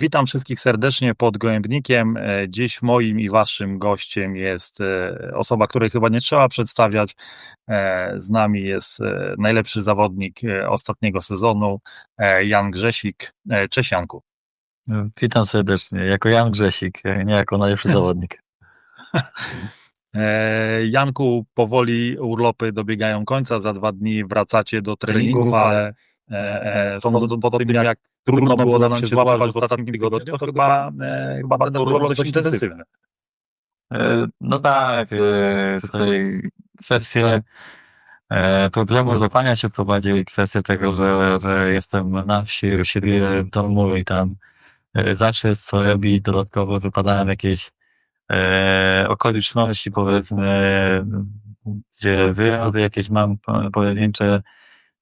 Witam wszystkich serdecznie pod Gołębnikiem. E, Dziś moim i waszym gościem jest e, osoba, której chyba nie trzeba przedstawiać. E, Z nami jest najlepszy zawodnik ostatniego sezonu, Jan Grzesik. Cześć Janku. Witam serdecznie, jako Jan Grzesik, nie jako najlepszy zawodnik. Janku, powoli urlopy dobiegają końca, za dwa dni wracacie do treningów, ale e, sądząc po tym, jak trudno było nam się złapać w ostatnim tygodniu, to chyba, e, chyba będą urlopy dość intensywne. E, No tak, e, tutaj kwestie e, problemu złapania się prowadzi kwestia tego, że, że jestem na wsi, u siebie w domu i tam e, zawsze jest co robić, dodatkowo wypadają jakieś e, okoliczności, powiedzmy, gdzie wyjazdy jakieś mam po- pojedyncze,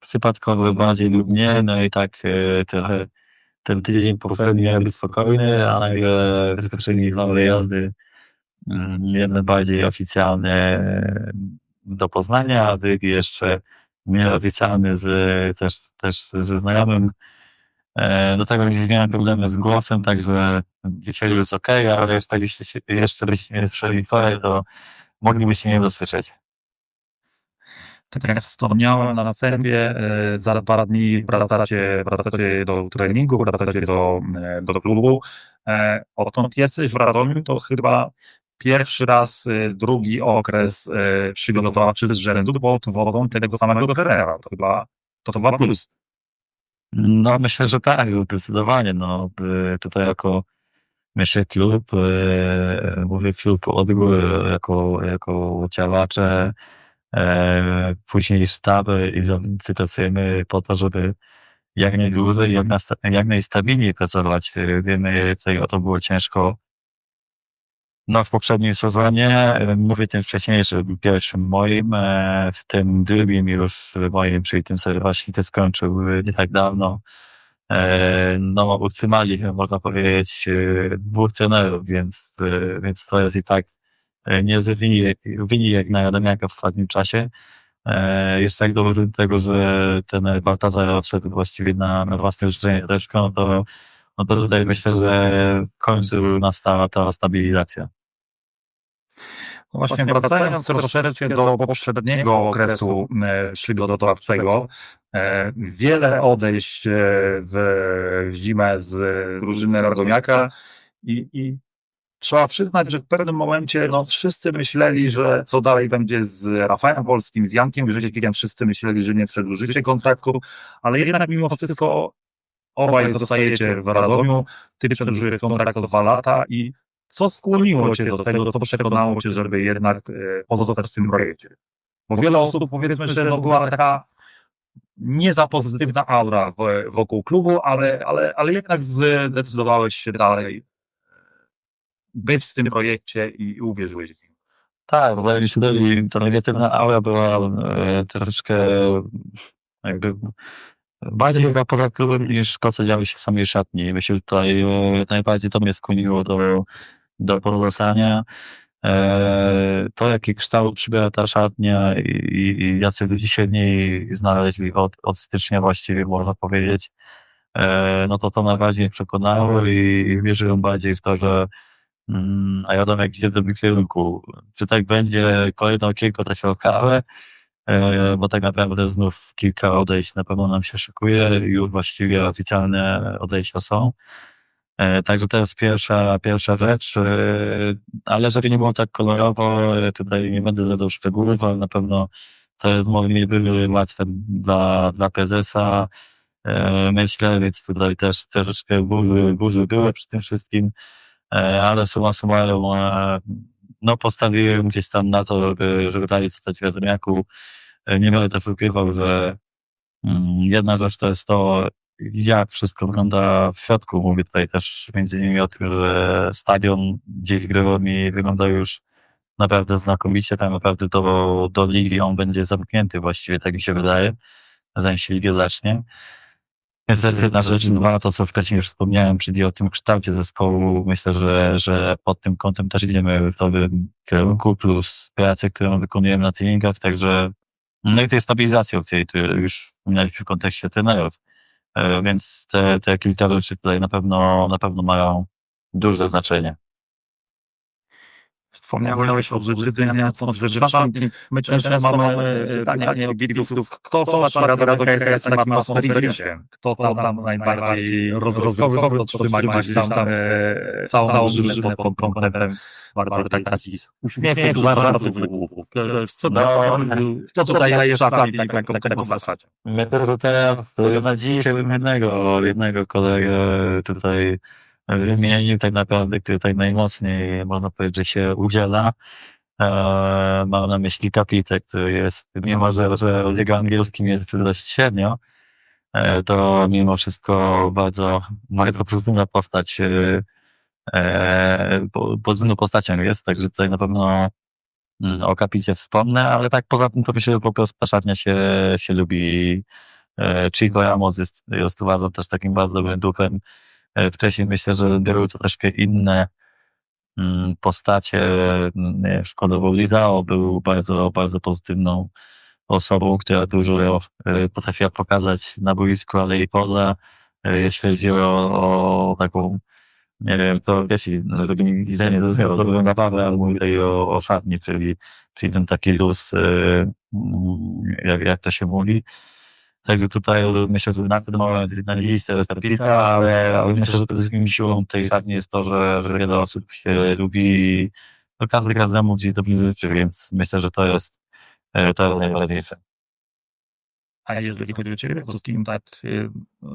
przypadkowe bardziej lub nie, no i tak e, trochę ten tydzień poprzedni miał być spokojny, a nagle wyskoczyli nowe jazdy, mm, jeden bardziej oficjalny e, do Poznania, a drugi jeszcze nieoficjalny z, też, też ze znajomym. E, Do tego gdzieś miałem problemy z głosem, także dzisiaj już jest ok, ale jeszcze, jeszcze słyszeli wczoraj, to moglibyście mnie dosłyszeć. Tak jak wspomniałem na wstępie, e, za parę dni wracacie, wracacie do treningu, wracacie do, e, do klubu. E, Odkąd jesteś w Radomiu, to chyba pierwszy raz drugi okres przygotowawczy z rzędu pod wodą tego samego trenera. To chyba to, to plus. No, myślę, że tak, zdecydowanie. No, tutaj jako myślę klub, mówię klub od góry, jako, jako działacze, później sztaby i zawodnicy pracujemy po to, żeby jak najdłużej, jak, nasta- jak najstabilniej pracować. Y, Wiemy, tutaj o to było ciężko no, w poprzednim sezonie, e, mówię tym wcześniejszym, pierwszym moim, e, w tym drugim już moim, czyli tym, co właśnie ty skończył e, nie tak dawno. E, No, utrzymaliśmy, można powiedzieć, e, dwóch trenerów, więc, e, więc to jest i tak e, nie z wini, wini jak na Radomiaka w ostatnim czasie. E, Jest tak dobrze do tego, że ten Baltazar odszedł właściwie na, na własne życzenie troszkę, no to, no to tutaj myślę, że w końcu nastała ta stabilizacja. No Właśnie wracając troszeczkę do poprzedniego okresu e, przygotowawczego, e, wiele odejść e, w, w zimę z drużyny Radomiaka i, i trzeba przyznać, że w pewnym momencie no, wszyscy myśleli, że co dalej będzie z Rafałem Polskim, z Jankiem Grzesikiem, wszyscy myśleli, że nie przedłużycie kontraktu, ale jednak mimo wszystko obaj zostajecie w Radomiu, ty przedłużyłeś kontrakt o dwa lata i co skłoniło cię do tego, co przekonało cię, żeby jednak e, pozostać w tym projekcie? Bo wiele osób, powiedzmy, że no, była taka nie za pozytywna aura wokół klubu, ale, ale, ale jednak zdecydowałeś się dalej być w tym projekcie i uwierzyłeś w nim. Tak, wydaje mi się, że ta negatywna aura była e, troszeczkę jakby bardziej chyba poza klubem niż to, co działo się w samej szatni. Myślę, że tutaj e, najbardziej to mnie skłoniło do, do pozostania. E, to, jaki kształt przybiera ta szatnia i, i, jacy ludzie się w niej znaleźli od, od stycznia właściwie, można powiedzieć, no to to najbardziej przekonało i, i wierzyłem bardziej w to, że a ja jak idzie w kierunku. Czy tak będzie kolejne okienko, to się okaże, e, bo tak naprawdę znów kilka odejść na pewno nam się szykuje, już właściwie oficjalne odejścia są. E, Także to jest pierwsza, pierwsza rzecz, e, ale żeby nie było tak kolorowo, tutaj nie będę zadał szczegółów, ale na pewno te rozmowy nie były łatwe dla, dla prezesa, myślę, więc tutaj też troszeczkę burzy, burzy były przy tym wszystkim. E, ale summa summarum, e, no postawiłem gdzieś tam na to, żeby, żeby dalej zostać w Radomiaku. E, Nie będę też ukrywał, że mm, jedna rzecz to jest to, jak wszystko wygląda w środku. Mówię tutaj też między innymi o tym, że stadion gdzieś grywał mi wygląda już naprawdę znakomicie, tak naprawdę do, do ligi on będzie zamknięty właściwie, tak mi się wydaje, zanim się liga zacznie. Jest jedna rzecz. Dwa, to co wcześniej już wspomniałem, czyli o tym kształcie zespołu. Myślę, że, że pod tym kątem też idziemy w dobrym kierunku, plus pracę, którą wykonujemy na treningach, także no i tej stabilizacji, o której tu już wspominaliśmy w kontekście trenerów. E, Więc te, te kilka rzeczy tutaj na pewno, na pewno mają duże znaczenie. Wspomniałeś o życzeniach, co przepraszam, my często mamy e, pytanie od widzów, kto z was Radoradowska jest takim atmosferycznym, kto tam, tam najbardziej rozrozwowy, kto trzyma gdzieś tam e, całą całą drużynę pod kątem bardzo tak- takich uśmiechów, żartów. Co, co tutaj jest tak, tak, tak zasadzie? Że teraz na dziś jednego, jednego kolegę tutaj wymienił tak naprawdę, który tutaj najmocniej można powiedzieć, się udziela. E, mam na myśli Kapitę, który jest, mimo że, że z jego angielskim jest dość średnio, e, to mimo wszystko bardzo, bardzo pozytywna postać, e, po- pozytywną postacią jest, także tutaj na pewno mm, o Kapicie wspomnę, ale tak poza tym to myślę, że po prostu szatnia się, się lubi. E, Chico Ramos jest, jest uważam też takim bardzo dobrym duchem. E, Wcześniej myślę, że były troszkę inne mm, postacie. Mm, Szkodowo Lizao był bardzo, bardzo pozytywną osobą, która dużo e, potrafiła pokazać na boisku, ale i poza. E, Jeśli chodzi o, o taką, nie wiem, to wiesz, mi widzenie to byłem zabawę, ale tutaj o, o szatni, czyli, czyli ten taki luz, mm, jak, jak to się mówi. Także tutaj myślę, że na pewno na listę jest Kapita, ale, ale myślę, że przede wszystkim siłą tej szatni jest to, że, że wiele osób się lubi, no każdy każdemu gdzieś dobrze życzy, więc myślę, że to jest, e, to jest najważniejsze. A jeżeli chodzi o Ciebie, to z kim tak y,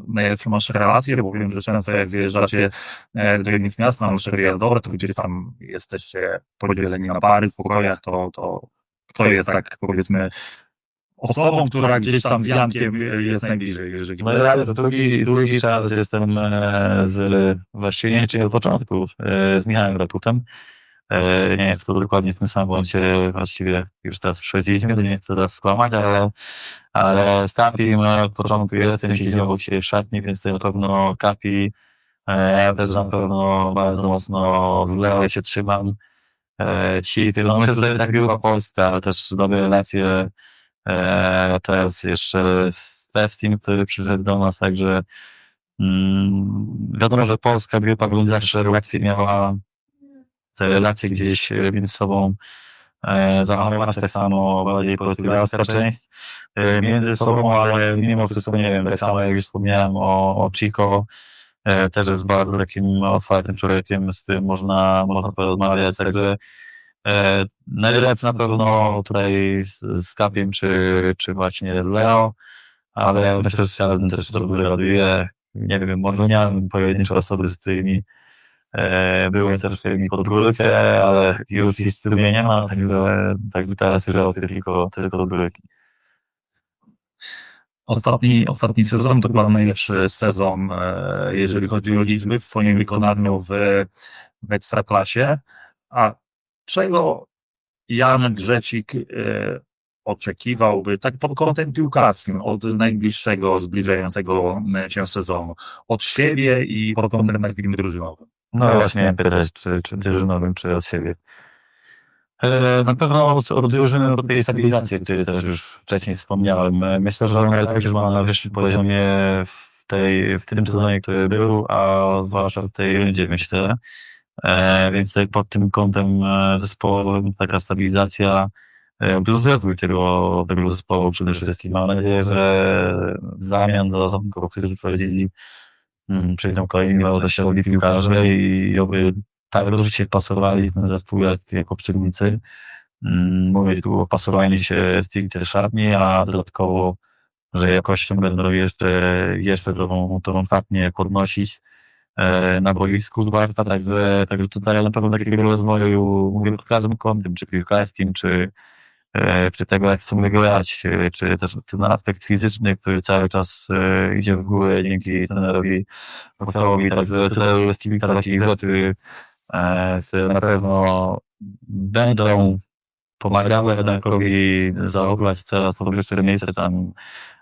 najlepsze masz relacje, bo wiem, że często jak wyjeżdżacie e, do innych miast na nasze wyjazdowe, to gdzie tam jesteście podzieleni na pary w pokojach, to, to kto jest tak powiedzmy osobą, która gdzieś tam z Jankiem jest najbliżej, jeżeli No ja drugi, drugi czas jestem e, z, właściwie nie od początku, e, z Michałem Raputem. E, Nie wiem, to dokładnie w tym samym momencie właściwie już teraz przechodziliśmy, to nie chcę teraz skłamać, ale, ale z Kapim e, od początku jestem, siedział się w szatni, więc na pewno Kapi, e, ja też na pewno bardzo mocno z Leo się trzymam. E, Ci, no myślę, że tak była Polska, ale też dobre relacje E, teraz jeszcze z Testim, który przyszedł do nas, także mm, wiadomo, że polska grupa bądź zawsze relacje miała te relacje gdzieś między sobą e, zachowywać tak samo bardziej portugalska część e, między sobą, ale mimo wszystko nie wiem, tak samo jak już wspomniałem o, o Chico, e, też jest bardzo takim otwartym człowiekiem, z którym można, można porozmawiać, także E, najlepszy na pewno tutaj z, z Kapiem, czy, czy właśnie z Leo, ale myślę, że Siadem też dobrze robię. Nie wiem, może mam pojedyncze osoby, z którymi e, byłem też mi pod górkę, ale już ich w nie ma, także, także teraz robię tylko, tylko od górki. Ostatni, ostatni sezon to chyba najlepszy sezon, e, jeżeli chodzi o liczby w Twoim wykonaniu w, w Ekstraklasie. A czego Jan Grzecik e, oczekiwałby, tak pod kątem piłkarskim, od najbliższego, zbliżającego się sezonu, od siebie i pod kątem takim drużynowym? No właśnie, pytać, czy, czy drużynowym, czy od siebie. E, Na pewno od, od drużyny do tej stabilizacji, o której też już wcześniej wspomniałem. E, Myślę, że on tak już ma na wyższym poziomie w, tej, w tym sezonie, który był, a zwłaszcza w tej rundzie, myślę. E, Więc tutaj pod tym kątem e, zespołowym taka stabilizacja e, rozwój tego, tego zespołu przede wszystkim. Mam nadzieję, że w zamian za zawodników, którzy prowadzili mm, przyjdą kolejni wartościowi piłkarze i oby tak dobrze się pasowali w ten zespół jak, jak poprzednicy. Mm, Mówię tu o pasowaniu się stricte szatni, a dodatkowo, że jakością będą jeszcze, jeszcze tą, tą szatnię podnosić na boisku zwłaszcza, także, także tutaj na pewno takiego rozwoju mówię pod każdym kątem, czy piłkarskim, czy, e, czy tego, jak chcemy grać, e, czy też ten aspekt fizyczny, który cały czas e, idzie w górę dzięki trenerowi Rafałowi, także tutaj jest kilka takich rzeczy, e, które na pewno będą pomagały Redakowi zaoblać coraz to lepsze miejsce tam,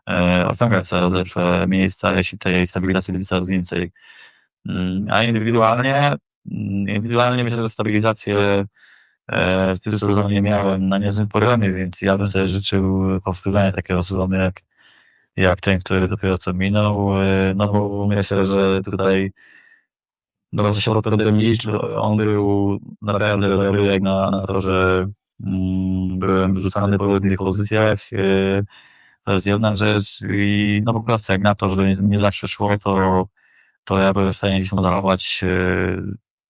e, osiągać coraz lepsze miejsca, jeśli tej stabilizacji będzie coraz więcej. Mm, A indywidualnie, mm, indywidualnie myślę, że stabilizację w tym sezonie miałem na niezłym poziomie, więc ja bym sobie życzył powtórzenia takiego sezonu jak, jak ten, który dopiero co minął, e, no bo myślę, że tutaj dobrze się Rotterdam liczył, on był naprawdę dobry jak na, na to, że mm, byłem rzucany po różnych pozycjach. e, To jest jedna rzecz i no po prostu jak na to, że nie, nie zawsze szło, to, to ja byłem w stanie zachować e,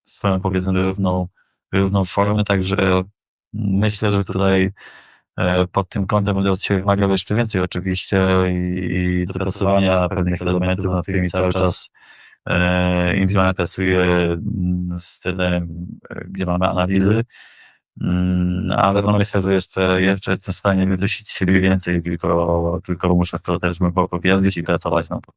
swoją powiedzmy równą, równą formę, także myślę, że tutaj e, pod tym kątem będę od siebie wymagał jeszcze więcej oczywiście i, i dopracowania pewnych elementów, nad którymi cały czas e, indywidualnie pracuję mm, z stylem, e, gdzie mamy analizy, Mm, ale no myślę, że jeszcze, jeszcze jestem w stanie wydusić z siebie więcej, tylko, tylko muszę to też głęboko wierzyć i pracować na to.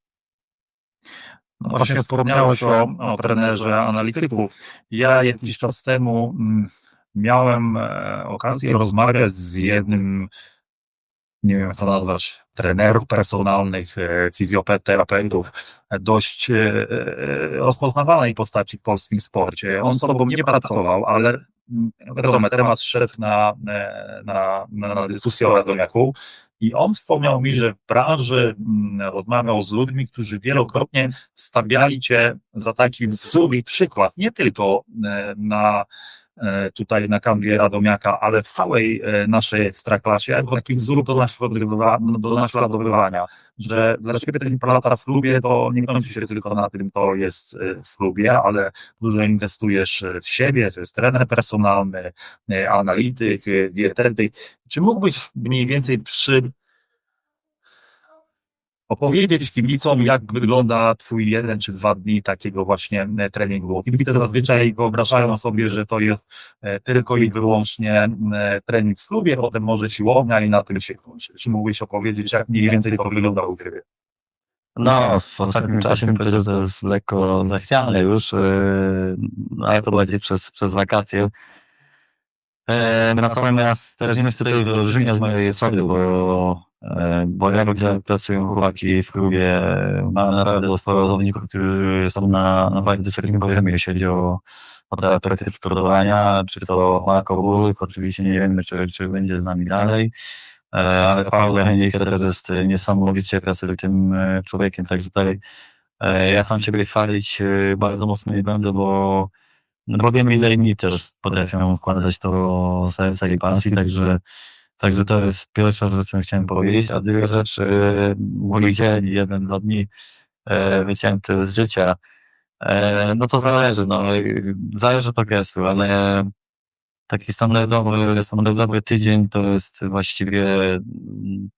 No właśnie wspomniałeś o, o trenerze analityku. Ja jakiś czas temu mm, miałem e, okazję rozmawiać z jednym, nie wiem jak to nazwać, trenerów personalnych, e, fizjoterapeutów, e, dość rozpoznawanej postaci w polskim sporcie. On z tobą nie pracował, ale mm, wiadomo, temat szedł na, na, na, na dyskusję o Radomiaku. I on wspomniał mi, że w branży mm, rozmawiał z ludźmi, którzy wielokrotnie stawiali cię za taki wzór przykład, nie tylko e, na tutaj na kanwie Radomiaka, ale w całej e, naszej ekstraklasie, jako taki wzór do do naśladowywania, że dla ciebie ten lata w klubie to nie kończy się tylko na tym, to jest e, w klubie, ale dużo inwestujesz e, w siebie, to jest trener personalny, e, analityk, e, dietetyk. Czy mógłbyś mniej więcej przy opowiedzieć kibicom, jak wygląda twój jeden czy dwa dni takiego właśnie e, treningu. Kibice zazwyczaj wyobrażają sobie, że to jest e, tylko i wyłącznie e, trening w klubie, potem może siłownia i na tym się kończy. Czy mógłbyś opowiedzieć, jak mniej więcej to wygląda u ciebie? No, w ostatnim czasie bym powiedział, że to jest lekko zachwiane już, yy, ale to bardziej przez, przez wakacje. Natomiast też nie jest tutaj wyróżnienia z mojej osoby, bo, bo ja gdzie pracują chłopaki w klubie, mam naprawdę sporo zawodników, którzy są na, na bardzo wysokim poziomie, jeśli chodzi o, o te praktyki przygotowania, czy to Marko Burk, oczywiście nie wiemy, czy, czy będzie z nami dalej, e, ale Paweł Hennik też jest niesamowicie pracowitym e, człowiekiem, także tutaj e, ja sam siebie chwalić e, bardzo mocno nie będę, bo no bo wiem, ile inni też potrafią wkładać to serca i pasji, także, także to jest pierwsza rzecz, którą chciałem powiedzieć, a druga rzecz, e, mój dzień, jeden, dwa dni e, wycięty z życia, e, no to zależy, no, zależy od okresu, ale taki standardowy, standardowy tydzień to jest właściwie mm,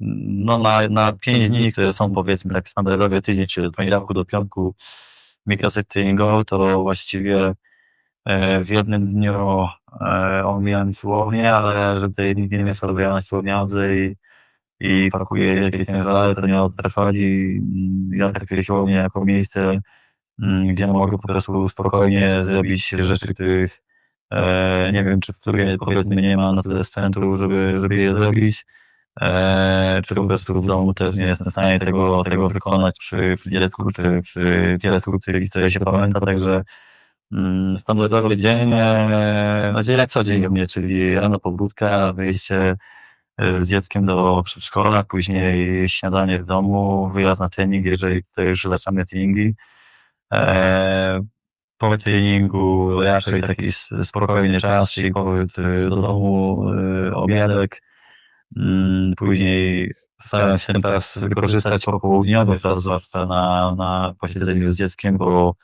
no na, na pięć dni, które są powiedzmy tak standardowy tydzień, czyli od poniedziałku do piątku, mikroset treningowy, to właściwie w jednym dniu e, omijam siłownię, ale że tej nigdy nie sobie na siłowniadze i, i pakuję jakieś ciężary, to nie odtrwali. Ja traktuję siłownię jako miejsce, mm, gdzie mogę po prostu spokojnie zrobić rzeczy, których e, nie wiem, czy w której powiedzmy nie ma na tyle sprzętu, żeby, żeby je zrobić. E, czy po prostu w domu też nie jestem w stanie tego, tego wykonać przy, przy dziecku, czy przy dziecku, który który się pamięta, także mm, standardowy dzień, no dzień jak co dzień u mnie, czyli rano pobudka, wyjście e, z dzieckiem do przedszkola, później śniadanie w domu, wyjazd na trening, jeżeli to już zaczynamy treningi. E, po treningu raczej taki spokojny czas, czyli powrót e, do domu, obiadek, Mm, Później staram się teraz wykorzystać popołudniowy czas, zwłaszcza na, na posiedzeniu z dzieckiem, bo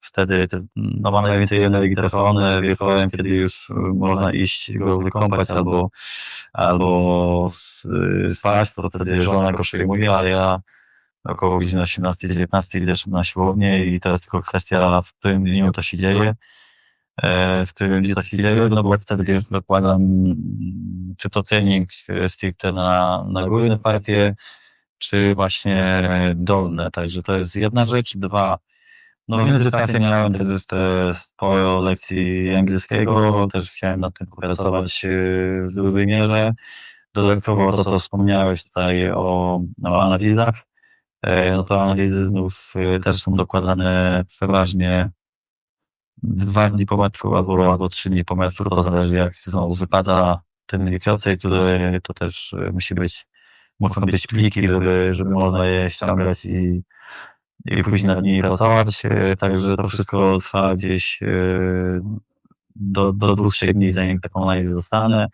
wtedy te, no, mam najwięcej energii trafione wieczorem, kiedy już y, można iść go wykąpać albo, albo s- spać, to wtedy żona go przejmuje, ale ja około godziny 18-19 idę na siłownię i to jest tylko kwestia, w którym dniu to się dzieje e, w którym to się dzieje, no bo wtedy dokładam czy to trening e, stricte na, na górne partie, czy właśnie dolne. Także to jest jedna rzecz. Dwa, no w międzyczasie miałem też te sporo lekcji angielskiego, też chciałem nad tym pracować e, w dużej mierze. Dodatkowo to, co wspomniałeś tutaj o, o analizach, e, no to analizy znów e, też są dokładane przeważnie dwa dni po meczu albo, albo trzy dni po meczu, to zależy jak znowu wypada ten mikrocej, który to też musi być muszą być pliki, żeby, żeby można je ściągać i, później nad nimi pracować. E, Także to wszystko trwa gdzieś e, do, do dłuższych dni, zanim taką analizę dostanę.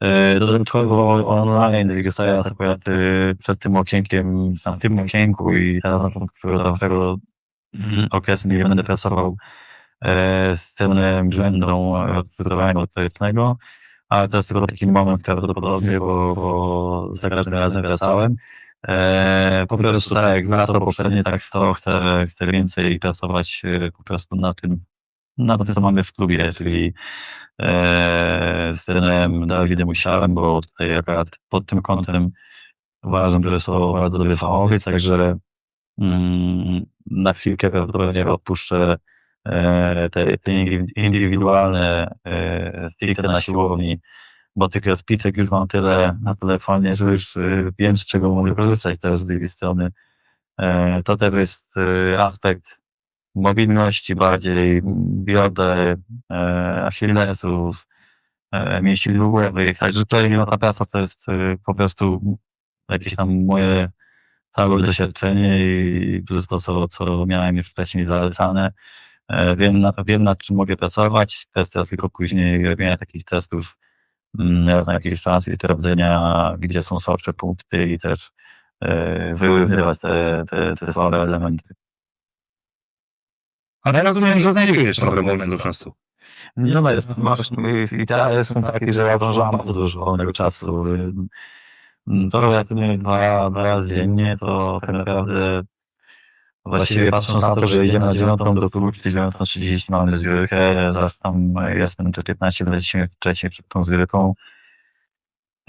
E, Dodatkowo online rejestracja akurat przed tym okienkiem, na tym okienku i teraz na początku mm, okresu nie będę pracował z cenem brzędą przygotowania elektrycznego, ale to jest tylko taki moment prawdopodobnie, bo, bo za każdym razem wracałem. E, po prostu tak jak lato poprzednie, tak to chcę, chcę więcej pracować e, po prostu na tym, na tym, co mamy w klubie, czyli e, z trenerem Dawidem Musiałem, bo tutaj akurat pod tym kątem uważam, że są bardzo dobry fachowiec, także mm, na chwilkę prawdopodobnie odpuszczę te, te indywidualne stricte na siłowni, bo tych rozpisek już mam tyle na telefonie, że już e, wiem, z czego mogę korzystać teraz z drugiej strony. E, to też jest e, aspekt mobilności bardziej, bioder, e, achillesów, e, mięśni dwugłowych, także tutaj ta praca to jest e, po prostu jakieś tam moje całe doświadczenie i plus to, co, co miałem już wcześniej zalecane. Wiem, na, wiem nad czym mogę pracować, kwestia tylko później robienia takich testów na jakiejś szans i sprawdzenia, gdzie są słabsze punkty i też e, wyrywać te, te, te słabe elementy. Ale rozumiem, że znajdujesz trochę wolnego czasu. No, no masz, i ja jestem taki, że ja dążę mam dużo wolnego czasu. To jak dwa, dwa razy dziennie, to tak naprawdę właściwie patrząc na to, że idziemy na dziewiątą do czyli 9.30 mamy zbiórkę, zaraz tam jestem te 15-20 minut wcześniej przed tą zbiórką,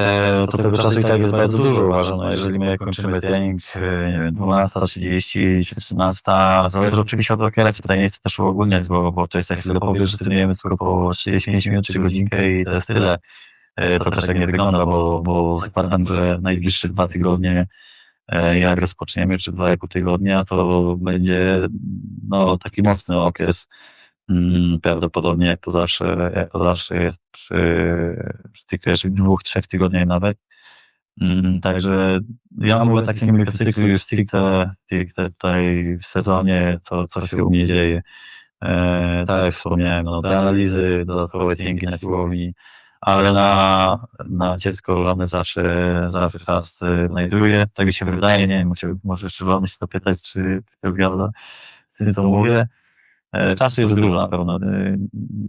e, to tego czasu i tak jest bardzo dużo uważam. No, jeżeli my kończymy trening, e, nie wiem, 12.30 czy 13, zależy oczywiście od okresu, tutaj nie chcę też uogólniać, bo, bo to jest jak chwilę powiesz, że trenujemy tylko po 45 minut czy godzinkę i to jest tyle. E, To też tak nie wygląda, bo, bo zakładam, że najbliższe dwa tygodnie, e, jak rozpoczniemy, czy dwa jak tygodnia, to będzie no, taki mocny okres. Mm, Prawdopodobnie jak to zawsze, jak to zawsze jest przy, przy tych pierwszych dwóch, trzech tygodniach nawet. Mm, Także ja mówię o takim mikrocyklu już stricte, stricte tutaj w sezonie, to co się u mnie dzieje. E, tak jak wspomniałem, no, te analizy, dodatkowe treningi na siłowni, ale na, na dziecko one zawsze, zawsze czas e, znajduje. Tak mi się wydaje, nie wiem, może, jeszcze wam się dopytać, czy to zgadza z tym, co mówię. E, Czasu jest dużo na pewno. E,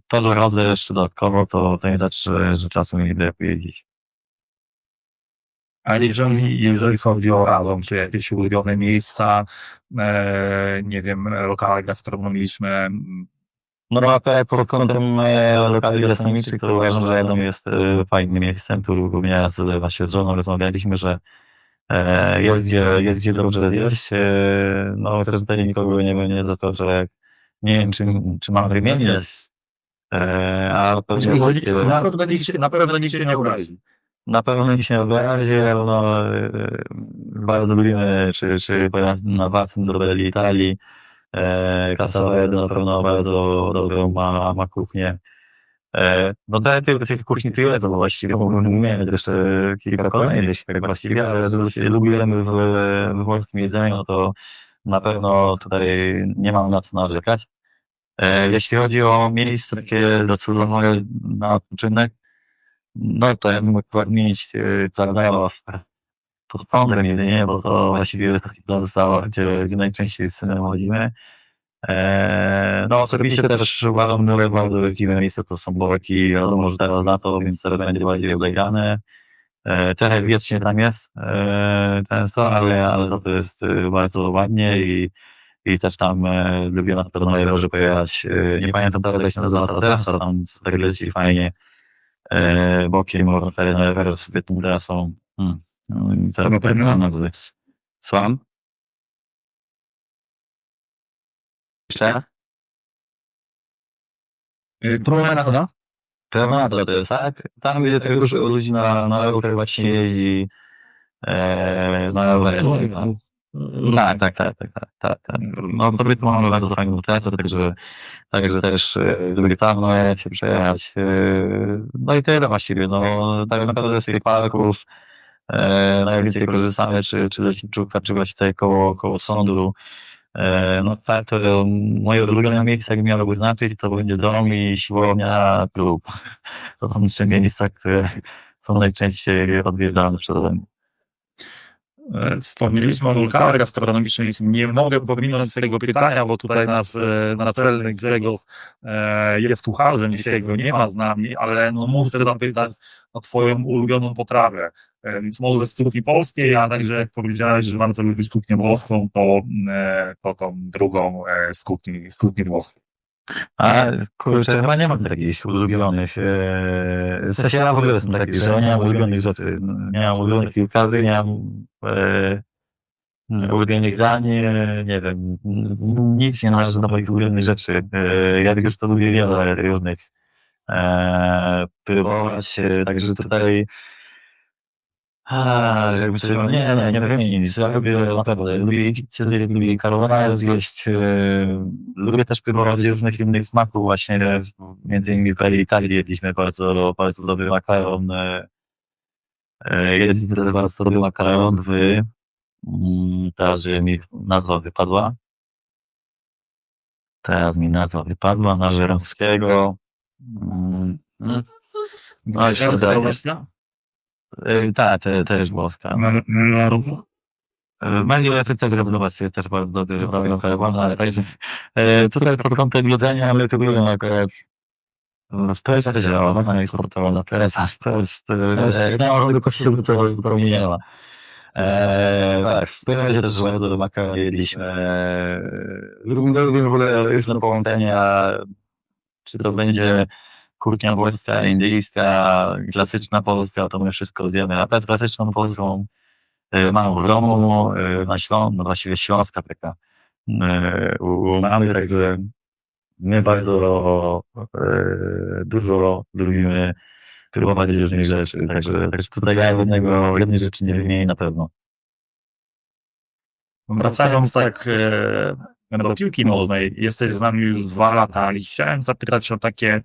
To, że chodzę jeszcze dodatkowo, to, to nie znaczy, że, mi nie brakuje dziś. A jeżeli, jeżeli chodzi o Radom, czy jakieś ulubione miejsca, e, nie wiem, lokale gastronomiczne, No, akurat pod kątem e, lokali gastronomicznych, to uważam, że Radom jest e, fajnym miejscem. Tu również z właśnie z żoną rozmawialiśmy, że e, jest gdzie, jest gdzie dobrze zjeść. No, też tutaj nikogo nie będzie za to, że nie wiem, czy, czy mam a pewnie, na pewno nikt się, na pewno nikt się nie obrazi. na pewno nikt się nie obrazi, ale no, bardzo lubimy, czy, czy na wakcję do Italii. E, Casavedo na pewno bardzo dobrą ma, ma kuchnię. E, no te tych, kuchni tyle, to właściwie mówiłem jeszcze kilka kolejnych, tak właściwie, ale że lubimy w, w włoskim jedzeniu, no to na pewno tutaj nie mam na co narzekać. E, jeśli chodzi o miejsce takie docelowe na odpoczynek, no to ja bym mógł mieć Zardajowa pod prądem jedynie, bo to właściwie zostało, gdzie, gdzie najczęściej z synem chodzimy. Eee, no osobiście też uważam, że bardzo wielkie miejsce to są Borki, wiadomo, że teraz to, więc będzie bardziej oblegane. Eee, trochę wiecznie tam jest eee, często, ale, ale za to jest e, bardzo ładnie i, i też tam e, lubię na pewno najlepsze pojechać. E, nie pamiętam teraz, jak się nazywa ta trasa, tam super leci fajnie. E, bokiem, można na rowerze sobie tą trasą. Hmm. No, i tak, Na pewno. tak nazwy. Słucham? Jeszcze? Y, Promenada? Promenada to jest, tak? Tam, gdzie tak dużo ludzi na, na rowerach właśnie jeździ e, na rowerach. Tak, tak, tak, tak, tak, tak, tak. No, to tu mamy bardzo fajną trasę, także, także też e, lubię tam, no, ja się przejechać. E, no i tyle właściwie, no, tak naprawdę z tych parków e, najwięcej korzystamy, czy, czy leśniczówka, czy właśnie tutaj koło, koło sądu. E, no tak, to moje ulubione miejsce, jak miałoby znaczyć, to będzie dom i siłownia, klub. To są trzy miejsca, które są najczęściej odwiedzane przeze mnie. E, Wspomnieliśmy o lokale gastronomicznych. Nie mogę pominąć tego pytania, bo tutaj nasz naczelny Grzegorz jest kucharzem, dzisiaj go nie ma z nami, ale no muszę zapytać o twoją ulubioną potrawę. E, Więc może z kuchni polskiej, a także jak powiedziałeś, że bardzo lubisz kuchnię włoską, to, e, to tą drugą e, z kuchni, z kuchni włoskiej. A kurczę, chyba nie mam takich ulubionych. W sensie ja w ogóle jestem taki, że nie mam ulubionych rzeczy. Nie mam ulubionych piłkarzy, nie mam e, ulubionych dań, nie wiem. Nic nie należy do moich ulubionych rzeczy. Ja już to lubię wiele różnych e, próbować, także tutaj a, jakby sobie, nie, nie, nie wymienię nic. Ja lubię naprawdę, lubię pizzę, lubię carbonara zjeść, e, lubię też próbować różnych innych smaków właśnie, e, między innymi w Italii jedliśmy bardzo, bardzo dobry makaron, e, jedliśmy też bardzo dobry makaron w, mm, teraz mi nazwa wypadła, teraz mi nazwa wypadła, na Żeromskiego, mm, no jeszcze dalej. E, Tak, te, też włoska. Menu ja też się też bardzo ale także e, tutaj pod kątem jedzenia my próbujemy akurat w Teresa też działa, ona jest portowana Teresa, to jest, nie ma żadnego kościoła, to to nie ma. E, tak, w pewnym razie też bardzo do maka jedliśmy. Lubimy w ogóle różne połączenia, czy to będzie kurnia włoska, indyjska, klasyczna polska, to my wszystko zjemy. A nawet klasyczną polską e, mam w domu, e, na Śląsku, no właściwie Śląska taka e, u mamy, także my bardzo dużo lubimy próbować różnych rzeczy, także, także tutaj ja jednego, jednej rzeczy nie wymienię na pewno. Wracając tak e, do piłki nożnej, jesteś z nami już dwa lata i chciałem zapytać o takie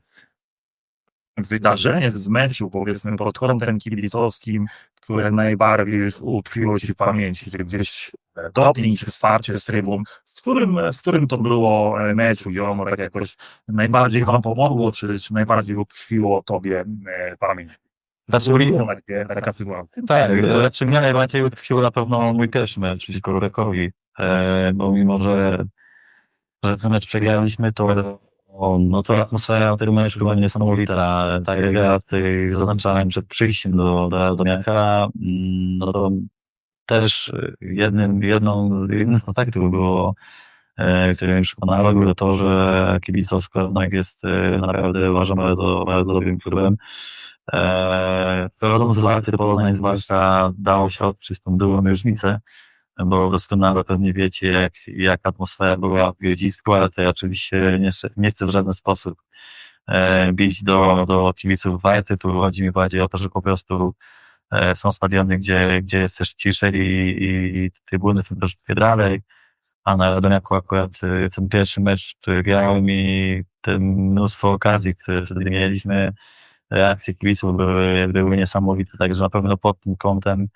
wydarzenie z meczu, powiedzmy pod kątem kibicowskim, które najbardziej utkwiło Ci w pamięci, czy gdzieś e, doping, wsparcie z trybun, w którym, w którym to było e, meczu i ono tak jakoś najbardziej Wam pomogło, czy, czy najbardziej utkwiło Tobie e, w pamięci? Znaczy, Takie- Taka sytuacja. Tak, znaczy mnie najbardziej utkwił na pewno mój pierwszy mecz przeciwko Rurekowi, bo mimo, że, że ten mecz przegraliśmy, to no to atmosfera tego meczu była niesamowita. Tak jak ja tutaj zaznaczałem przed przyjściem do, do Radomiaka, mm, no to też jednym, jedną, jednym z aspektów było, e, które mnie przekonało, było to, że kibicowsko jednak jest e, naprawdę uważam bardzo, bardzo dobrym klubem. Eee, Prowadząc zwarty Poznań zwłaszcza dało się odczuć tą drugą różnicę, bo doskonale pewnie wiecie, jak, jak atmosfera była w Grodzisku, ale to ja oczywiście nie, nie chcę w żaden sposób e, bić do, do kibiców Warty, tu chodzi mi bardziej o to, że po prostu e, są stadiony, gdzie, gdzie jest też ciszej i, i, i trybuny są troszeczkę dalej, a na Radomiaku akurat e, ten pierwszy mecz, który grałem i te mnóstwo okazji, które wtedy mieliśmy, reakcje kibiców były, były niesamowite, także na pewno pod tym kątem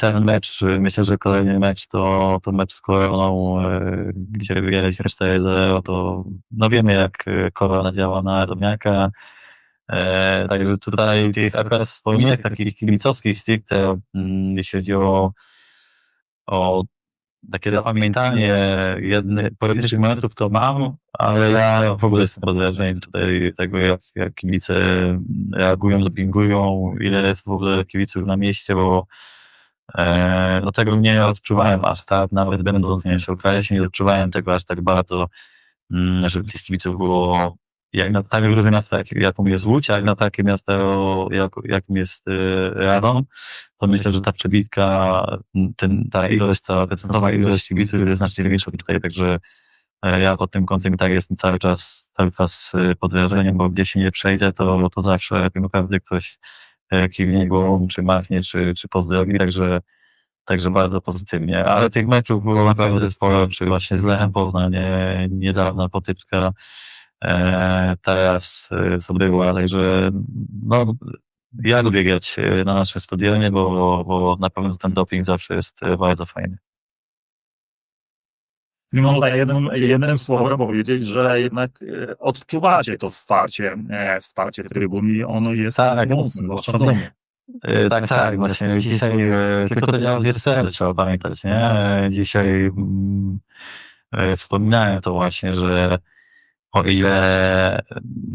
ten mecz, myślę, że kolejny mecz to, to mecz z Koroną, e, gdzie wygraliśmy 4-0, to no wiemy jak e, Korona działa na Radomiaka, e, także tutaj tych akurat wspomnieniach takich kibicowskich stricte, mm, jeśli chodzi o, o takie zapamiętanie jednych pojedynczych momentów to mam, ale ja w ogóle jestem pod wrażeniem tutaj tego, jak, jak kibice reagują, dopingują, ile jest w ogóle kibiców na mieście, bo e, no tego nie odczuwałem aż tak, nawet będąc nie wiem, w nie odczuwałem tego aż tak bardzo, mm, żeby tych kibiców było jak na tak duże miasta, jak, jaką jest Łódź, jak na takie miasto, jak, jakim jest y, Radom, to myślę, że ta przebitka, ten, ta ilość, ta procentowa ilość kibiców jest znacznie większa tutaj, także e, ja pod tym kątem i tak jestem cały czas, cały czas y, pod wrażeniem, bo gdzie się nie przejdę, to, to zawsze tak naprawdę ktoś e, kiwnie głową, czy machnie, czy, czy pozdrowi, także Także bardzo pozytywnie, ale tych meczów było naprawdę sporo, czy właśnie z Lechem Poznań, nie, niedawna potyczka, e, teraz e, co była, także no, ja lubię grać e, na naszym stadionie, bo, bo na pewno ten doping zawsze jest e, bardzo fajny. Można jednym, jednym słowem powiedzieć, że jednak e, odczuwacie to wsparcie, e, wsparcie trybun i ono jest Tak, mocne. E, Tak, tak, właśnie. Dzisiaj e, tylko to działa strony, trzeba pamiętać, nie? E, Dzisiaj mm, e, wspominałem to właśnie, że o ile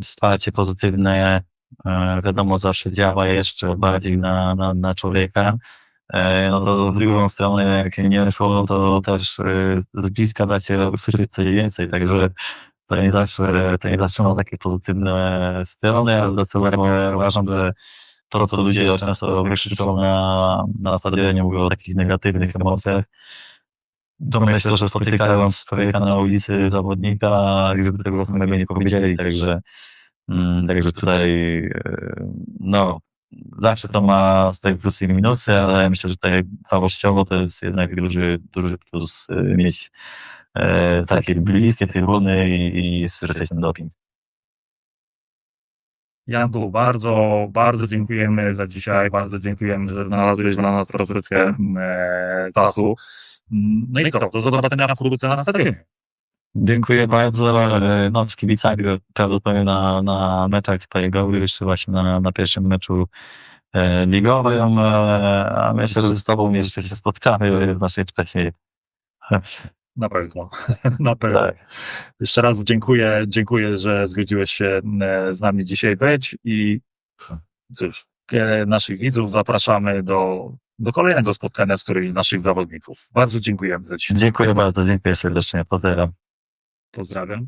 wsparcie pozytywne e, wiadomo zawsze działa jeszcze bardziej na, na, na człowieka, e, no to z drugą stronę jak nie wyszło, to też e, z bliska da się usłyszeć coś więcej, także to nie zawsze, to nie zawsze ma takie pozytywne strony, ale docelowo uważam, że to, co ludzie często wykrzyczą na, na stadionie, mówią o takich negatywnych emocjach, to myślę, że spotykając człowieka na ulicy zawodnika, żeby tego samego nie powiedzieli, także, mm, także tutaj, e, no, zawsze to ma swoje plusy i minusy, ale myślę, że tutaj całościowo to jest jednak duży, duży plus e, mieć e, takie bliskie trybuny i, i słyszeć ten doping. Janku, bardzo, bardzo dziękujemy za dzisiaj, bardzo dziękujemy, że znalazłeś dla nas troszeczkę e, czasu. No i to, do zobaczenia wkrótce na stadionie. Dziękuję bardzo. E, No, z kibicami prawdopodobnie na, na meczach sparingowych, jeszcze właśnie na, na pierwszym meczu e, ligowym, a myślę, że z Tobą jeszcze się spotkamy w naszej wcześniej. Na pewno, na pewno. Tak. Jeszcze raz dziękuję, dziękuję, że zgodziłeś się e, z nami dzisiaj być i cóż, e, naszych widzów zapraszamy do, do kolejnego spotkania z którymś z naszych zawodników. Bardzo dziękujemy. Dziękuję bardzo, dziękuję serdecznie. Pozdrawiam. Pozdrawiam.